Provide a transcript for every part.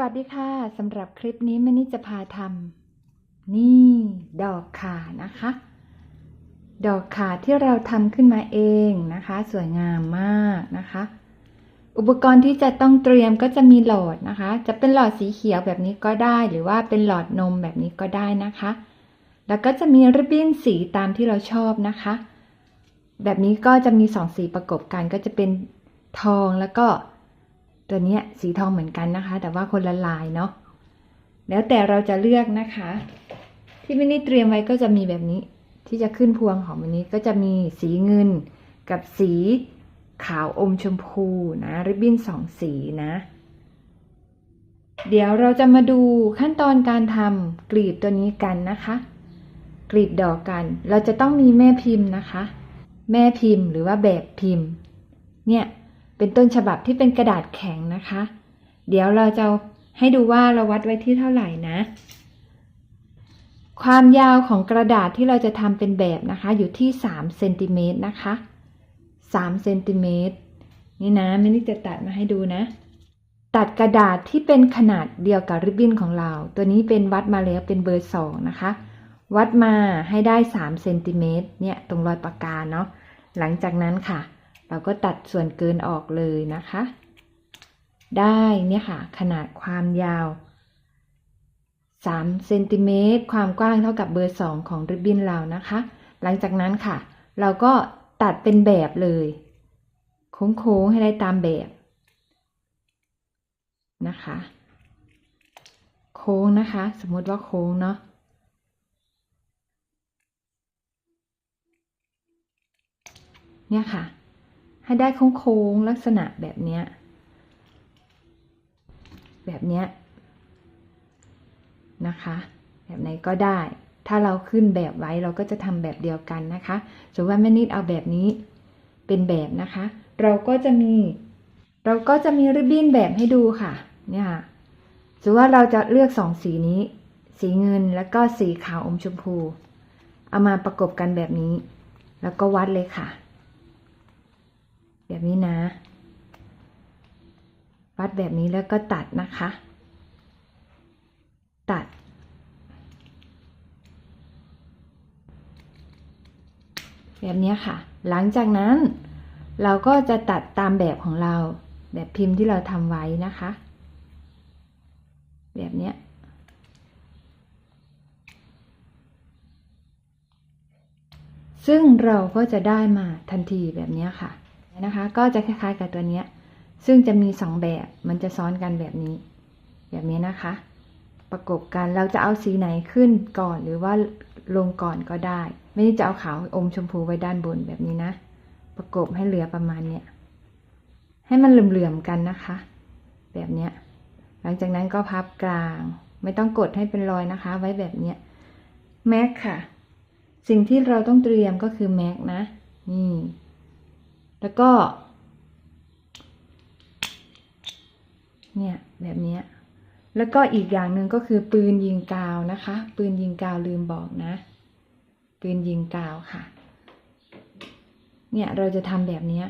วัสดีค่ะสำหรับคลิปนี้ม่นิจะพาทำนี่ดอกขานะคะ ดอกขาที่เราทำขึ้นมาเองนะคะ สวยงามมากนะคะ อุปกรณ์ที่จะต้องเตรียมก็จะมีหลอดนะคะ จะเป็นหลอดสีเขียวแบบนี้ก็ได้ หรือว่าเป็นหลอดนมแบบนี้ก็ได้นะคะ แล้วก็จะมีริบบิ้นสีตามที่เราชอบนะคะ แบบนี้ก็จะมีสองสีประกบกันก็จะเป็นทองแล้วก็ ตัวเนี้ยสีทองเหมือนกันนะคะ แต่ว่าคนละลายเนาะแล้วแต่เราจะเลือกนะคะ ที่มินี่เตรียมไว้ก็จะมีแบบนี้ที่จะขึ้นพวงของวันนี้ก็จะมีสีเงินกับสีขาวอมชมพูนะ ริบบิ้นสองสีนะ เดี๋ยวเราจะมาดูขั้นตอนการทำกลีบตัวนี้กันนะคะ กลีบดอกกัน เราจะต้องมีแม่พิมพ์นะคะ แม่พิมพ์หรือว่าแบบพิมพ์ เนี่ย เป็นต้นฉบับที่เป็นกระดาษแข็งนะคะ เดี๋ยวเราจะให้ดูว่าเราวัดไว้ที่เท่าไหร่นะ ความยาวของกระดาษที่เราจะทำเป็นแบบนะคะ อยู่ที่3เซนติเมตรนะคะ3เซนติเมตรนี่นะม่ได้จะตัดมาให้ดูนะ ตัดกระดาษที่เป็นขนาดเดียวกับริบบิ้นของเรา ตัวนี้เป็นวัดมาแล้วเป็นเบอร์สองนะคะ วัดมาให้ได้3เซนติเมตรเนี่ยตรงรอยปากกาเนาะหลังจากนั้นค่ะ เราก็ตัดส่วนเกินออกเลยนะคะ ได้เนี่ยค่ะ ขนาดความยาว3เซนติเมตรความกว้างเท่ากับเบอร์ 2 ของริบบิ้นเรานะคะ หลังจากนั้นค่ะ เราก็ตัดเป็นแบบเลย โค้งๆให้ได้ตามแบบนะคะ โค้งนะคะ สมมติว่าโค้งเนาะเนี่ยค่ะ ให้ได้โค้งๆลักษณะแบบเนี้ย แบบเนี้ยนะคะ แบบไหนก็ได้ ถ้าเราขึ้นแบบไว้เราก็จะทำแบบเดียวกันนะคะสมมติว่าแม่นิดเอาแบบนี้เป็นแบบนะคะ เราก็จะมี เราก็จะมีริบบิ้นแบบให้ดูค่ะ เนี่ยค่ะสมมติว่าเราจะเลือกสองสีนี้ สีเงินแล้วก็สีขาวอมชมพู เอามาประกบกันแบบนี้ แล้วก็วัดเลยค่ะ แบบนี้นะ วัดแบบนี้แล้วก็ตัดนะคะ ตัด แบบนี้ค่ะ หลังจากนั้นเราก็จะตัดตามแบบของเรา แบบพิมพ์ที่เราทำไว้นะคะ แบบนี้ซึ่งเราก็จะได้มาทันทีแบบนี้ค่ะ นะคะ ก็จะคล้ายๆกับตัวเนี้ย ซึ่งจะมีสองแบบ มันจะซ้อนกันแบบนี้ แบบนี้นะคะ ประกบกัน เราจะเอาสีไหนขึ้นก่อนหรือว่าลงก่อนก็ได้ ไม่ได้จะเอาขาวอมชมพูไว้ด้านบนแบบนี้นะ ประกบให้เหลือประมาณเนี้ย ให้มันเหลื่อมๆกันนะคะ แบบเนี้ย หลังจากนั้นก็พับกลาง ไม่ต้องกดให้เป็นรอยนะคะ ไว้แบบเนี้ย แม็กค่ะ สิ่งที่เราต้องเตรียมก็คือแม็กนะ นี่ แล้วก็ เนี่ยแบบนี้ แล้วก็อีกอย่างหนึ่งก็คือปืนยิงกาวนะคะ ปืนยิงกาวลืมบอกนะ ปืนยิงกาวค่ะ เนี่ยเราจะทำแบบนี้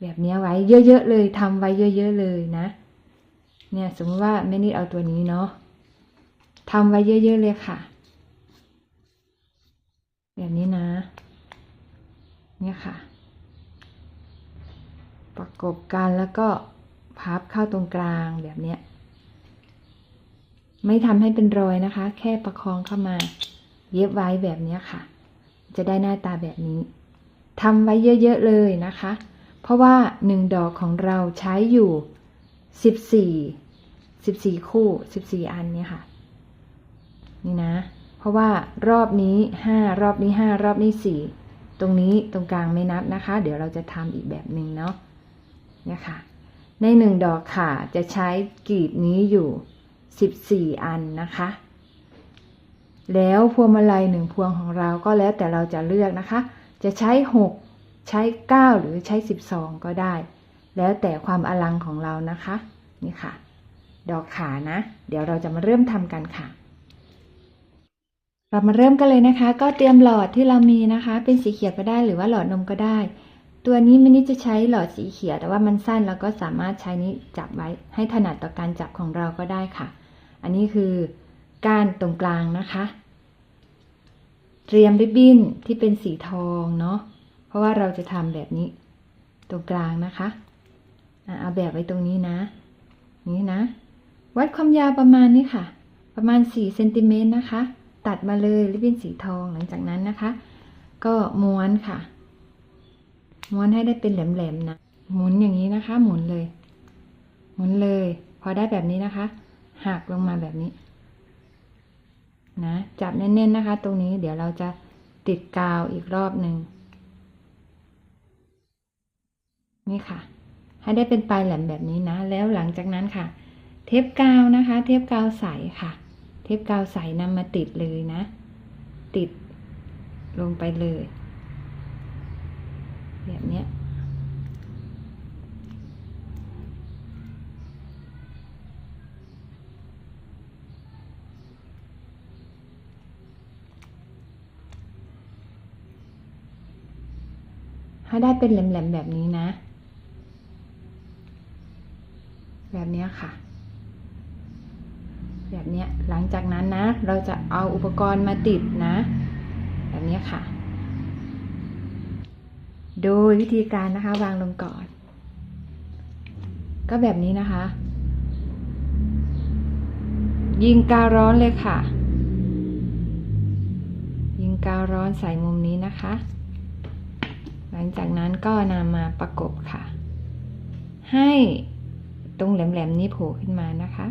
แบบนี้ไว้เยอะๆเลยทำไว้เยอะ ๆ เลยนะ เนี่ยสมมติว่าแม่นิดเอาตัวนี้เนาะทำไว้เยอะ ๆ เลยค่ะ แบบนี้นะ เนี่ยค่ะ ประกบกันแล้วก็พับเข้าตรงกลางแบบเนี้ย ไม่ทำให้เป็นรอยนะคะ แค่ประคองเข้ามา เย็บไว้แบบนี้ค่ะ จะได้หน้าตาแบบนี้ทำไว้เยอะๆเลยนะคะ เพราะว่าหนึ่งดอกของเราใช้อยู่สิบสี่สิบสี่คู่สิบสี่อันเนี่ยค่ะ นี่นะ เพราะว่ารอบนี้ห้ารอบนี้ห้ารอบนี้สี่ตรงนี้ตรงกลางไม่นับนะคะ เดี๋ยวเราจะทำอีกแบบหนึ่งเนาะ นี่ยค่ะในหนึ่งดอกค่ะจะใช้กลีบนี้อยู่สิบสี่อันนะคะ แล้วพวงมาลัยหนึ่งพวงของเราก็แล้วแต่เราจะเลือกนะคะ จะใช้หกใช้เก้าหรือใช้สิบสองก็ได้ แล้วแต่ความอลังของเรานะคะ นี่ค่ะ ดอกขานะ เดี๋ยวเราจะมาเริ่มทำกันค่ะเรามาเริ่มกันเลยนะคะ ก็เตรียมหลอดที่เรามีนะคะ เป็นสีเขียวก็ได้หรือว่าหลอดนมก็ได้ ตัวนี้มินิจะใช้หลอดสีเขียวแต่ว่ามันสั้นแล้วก็สามารถใช้นี้จับไว้ให้ถนัดต่อการจับของเราก็ได้ค่ะ อันนี้คือก้านตรงกลางนะคะ เตรียมริบบิ้นที่เป็นสีทองเนาะเพราะว่าเราจะทำแบบนี้ ตรงกลางนะคะเอาแบบไว้ตรงนี้นะ นี่นะ วัดความยาวประมาณนี้ค่ะ ประมาณ4เซนติเมตรนะคะ ตัดมาเลยริบบิ้นสีทองหลังจากนั้นนะคะ ก็ม้วนค่ะ ม้วนให้ได้เป็นแหลมๆนะ หมุนอย่างนี้นะคะ หมุนเลย หมุนเลย พอได้แบบนี้นะคะ หักลงมาแบบนี้ นะ จับแน่นๆนะคะ ตรงนี้เดี๋ยวเราจะติดกาวอีกรอบหนึ่ง นี่ค่ะ ให้ได้เป็นปลายแหลมแบบนี้นะ แล้วหลังจากนั้นค่ะ เทปกาวนะคะ เทปกาวใสค่ะ เทปกาวใสนำมาติดเลยนะ ติดลงไปเลย แบบเนี้ยให้ได้เป็นแหลมๆแบบนี้นะ แบบนี้ค่ะ แบบนี้หลังจากนั้นนะ เราจะเอาอุปกรณ์มาติดนะ แบบนี้ค่ะ โดยวิธีการนะคะ วางลงก่อน ก็แบบนี้นะคะ ยิงกาวร้อนเลยค่ะ ยิงกาวร้อนใส่มุมนี้นะคะ หลังจากนั้นก็นำมาประกบค่ะ ให้ตรงแหลมๆนี้โผล่ขึ้นมานะคะ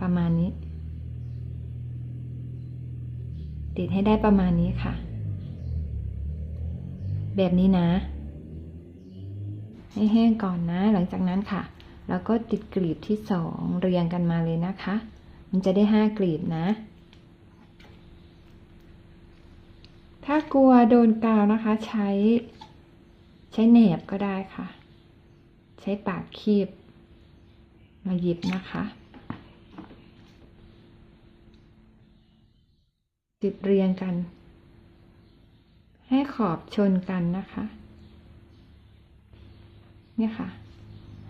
ประมาณนี้ ติดให้ได้ประมาณนี้ค่ะ แบบนี้นะ ให้แห้งก่อนนะ หลังจากนั้นค่ะ แล้วก็ติดกลีบที่สองเรียงกันมาเลยนะคะ มันจะได้ห้ากลีบนะ ถ้ากลัวโดนกาวนะคะ ใช้ใช้แหนบก็ได้ค่ะ ใช้ปากคีบ มาหยิบนะคะติดเรียงกัน ให้ขอบชนกันนะคะ เนี่ยค่ะ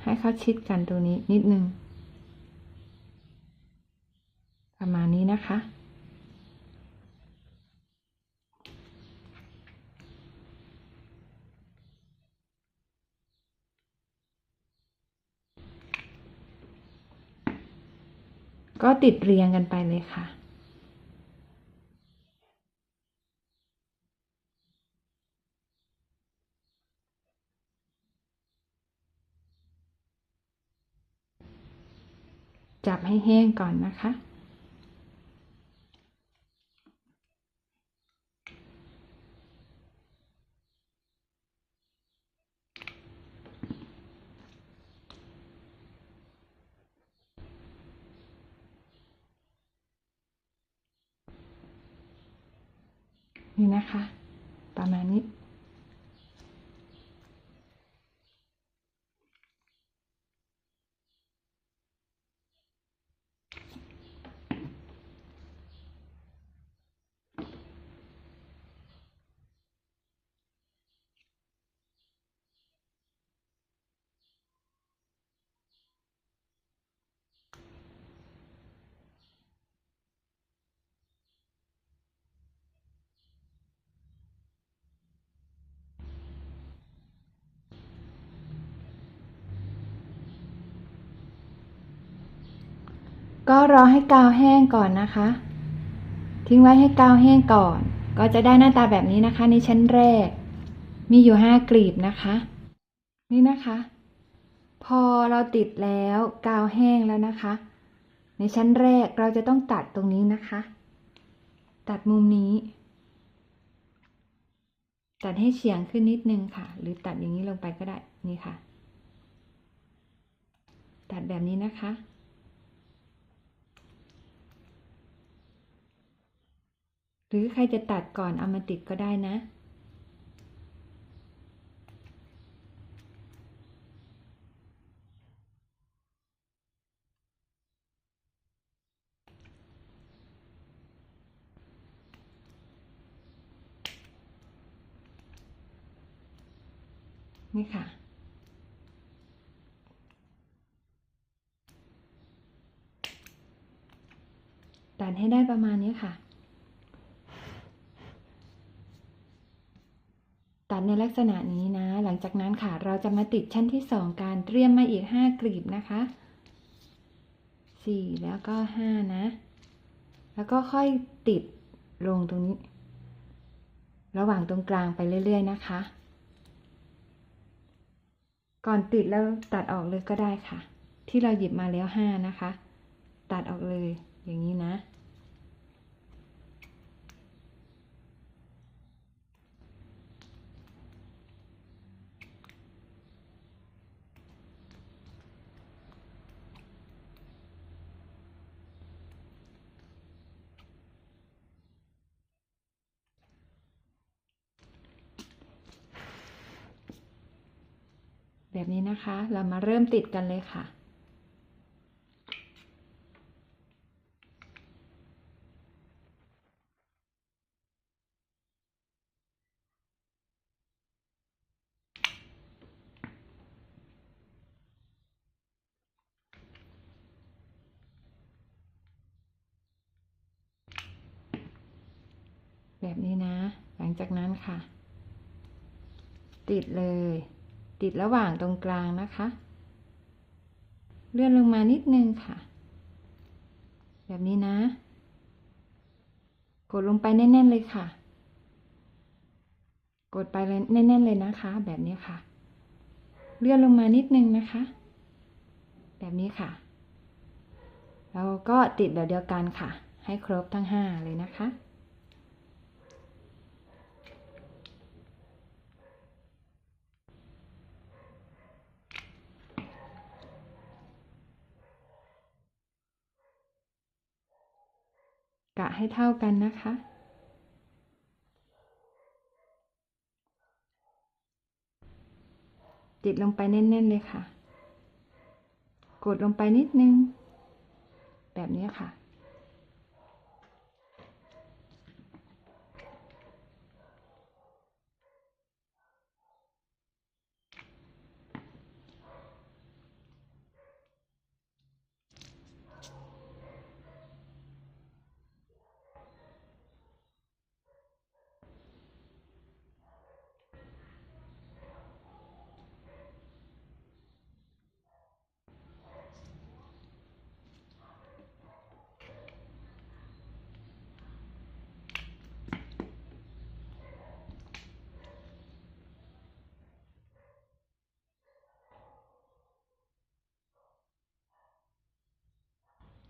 ให้เขาชิดกันตรงนี้นิดนึง ประมาณนี้นะคะ ก็ติดเรียงกันไปเลยค่ะ จับให้แห้งก่อนนะคะ นี่นะคะ ประมาณนี้ ก็รอให้กาวแห้งก่อนนะคะ ทิ้งไว้ให้กาวแห้งก่อน ก็จะได้หน้าตาแบบนี้นะคะ ในชั้นแรก มีอยู่ห้ากลีบนะคะ นี่นะคะ พอเราติดแล้วกาวแห้งแล้วนะคะ ในชั้นแรกเราจะต้องตัดตรงนี้นะคะ ตัดมุมนี้ ตัดให้เฉียงขึ้นนิดนึงค่ะ หรือตัดอย่างนี้ลงไปก็ได้นี่ค่ะ ตัดแบบนี้นะคะ หรือใครจะตัดก่อนเอามาติดก็ได้นะ นี่ค่ะตัดให้ได้ประมาณนี้ค่ะ ตัดในลักษณะนี้นะ หลังจากนั้นค่ะเราจะมาติดชั้นที่สองการเตรียมมาอีกห้ากลีบนะคะสี่แล้วก็ห้านะ แล้วก็ค่อยติดลงตรงนี้ ระหว่างตรงกลางไปเรื่อย ๆ นะคะ ก่อนติดแล้วตัดออกเลยก็ได้ค่ะ ที่เราหยิบมาแล้วห้านะคะ ตัดออกเลยอย่างนี้นะ แบบ นะคะ เรามาเริ่มติดกันเลยค่ะ แบบนี้นะ หลังจากนั้นค่ะ ติดเลย ติดระหว่างตรงกลางนะคะ เลื่อนลงมานิดนึงค่ะ แบบนี้นะ กดลงไปแน่น ๆเลยค่ะ กดไปเลยแน่น ๆ เลยนะคะ แบบนี้ค่ะ เลื่อนลงมานิดนึงนะคะ แบบนี้ค่ะ แล้วก็ติดแบบเดียวกันค่ะ ให้ครบทั้งห้าเลยนะคะ กะให้เท่ากันนะคะ ติดลงไปแน่น ๆ เลยค่ะ กดลงไปนิดนึง แบบนี้ค่ะ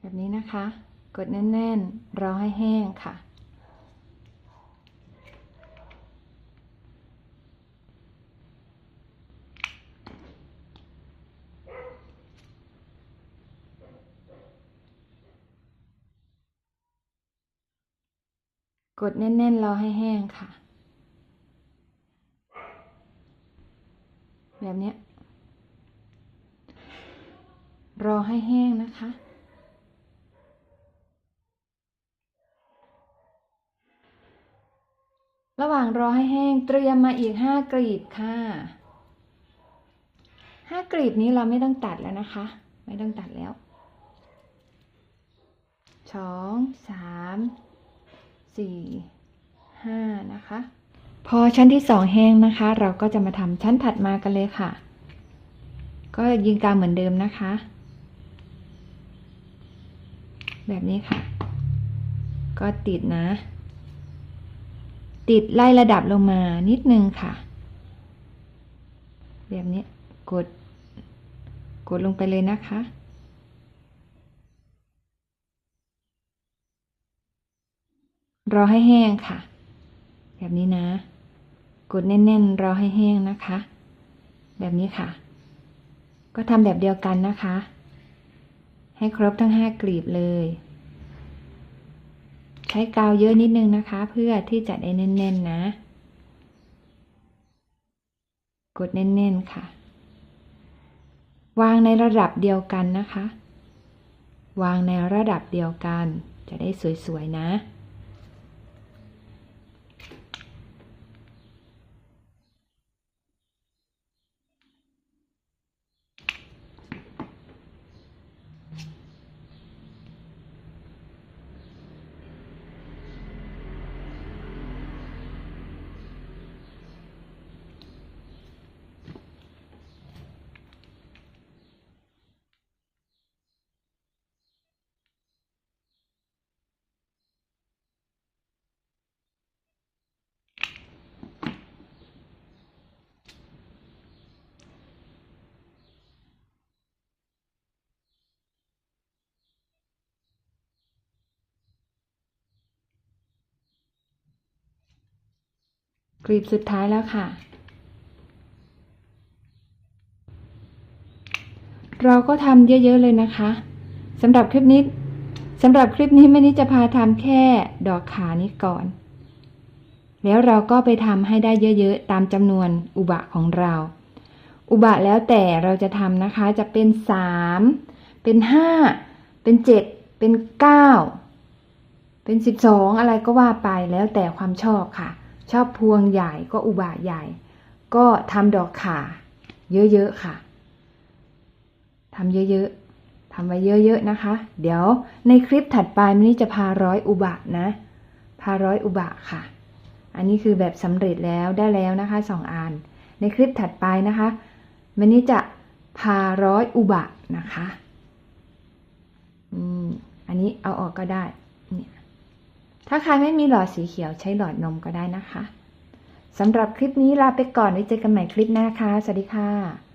แบบนี้นะคะ กดแน่นๆ รอให้แห้งค่ะ กดแน่นๆ รอให้แห้งค่ะ แบบนี้รอให้แห้งนะคะ ระหว่างรอให้แห้งเตรียมมาอีกห้ากลีบค่ะห้ากลีบนี้เราไม่ต้องตัดแล้วนะคะ ไม่ต้องตัดแล้วสองสามสี่ห้านะคะ พอชั้นที่สองแห้งนะคะ เราก็จะมาทำชั้นถัดมากันเลยค่ะ ก็ยิงกาเหมือนเดิมนะคะ แบบนี้ค่ะ ก็ติดนะ ติดไล่ระดับลงมานิดนึงค่ะ แบบนี้กด กดลงไปเลยนะคะ รอให้แห้งค่ะ แบบนี้นะ กดแน่นๆ รอให้แห้งนะคะ แบบนี้ค่ะ ก็ทำแบบเดียวกันนะคะ ให้ครบทั้งห้ากลีบเลย ใช้กาวเยอะนิดนึงนะคะ เพื่อที่จะได้แน่นๆนะ กดแน่นๆค่ะ วางในระดับเดียวกันนะคะ วางในระดับเดียวกัน จะได้สวยๆนะ กลีบสุดท้ายแล้วค่ะ เราก็ทำเยอะๆเลยนะคะสำหรับคลิปนี้สำหรับคลิปนี้แม่นิจะพาทำแค่ดอกขานี้ก่อน แล้วเราก็ไปทำให้ได้เยอะๆ ตามจำนวนอุบะของเรา อุบะแล้วแต่เราจะทำนะคะจะเป็นสามเป็นห้าเป็นเจ็ดเป็นเก้าเป็นสิบสองอะไรก็ว่าไปแล้วแต่ความชอบค่ะ ชอบพวงใหญ่ก็อุบะใหญ่ ก็ทำดอกขาเยอะๆค่ะทำเยอะๆทำไว้เยอะๆนะคะ เดี๋ยวในคลิปถัดไปมินนี่จะพาร้อยอุบะนะ พาร้อยอุบะค่ะ อันนี้คือแบบสำเร็จแล้วได้แล้วนะคะสองอัน ในคลิปถัดไปนะคะมินนี่จะพาร้อยอุบะนะคะ อืม อันนี้เอาออกก็ได้ ถ้าใครไม่มีหลอดสีเขียวใช้หลอดนมก็ได้นะคะสำหรับคลิปนี้ลาไปก่อนไว้เจอกันใหม่คลิปหน้าค่ะ สวัสดีค่ะ